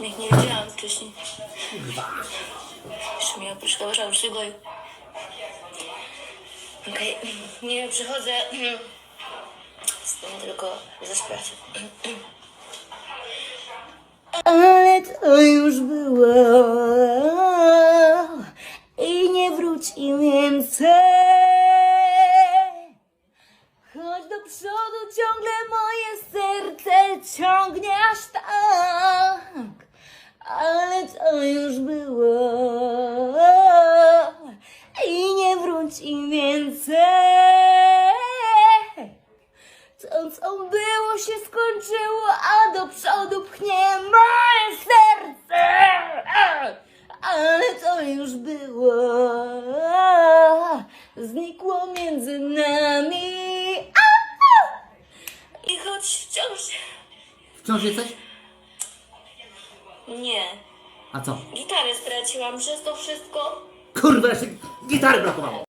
uśmiech nie widziałam wcześniej. Kurwa. Jeszcze mi oprócz się goi. Okej, nie przychodzę. Z tym tylko zaśpiewać. Ale to już było i nie wróci więcej. Choć do przodu ciągle moje serce ciągnie aż to już było i nie wróci więcej. To, co było, się skończyło, a do przodu pchnie moje serce. Ale to już było, znikło między nami. I choć wciąż... Wciąż jesteś? Nie. A co? Gitarę straciłam przez to wszystko. Kurwa, jeszcze gitary brakowało.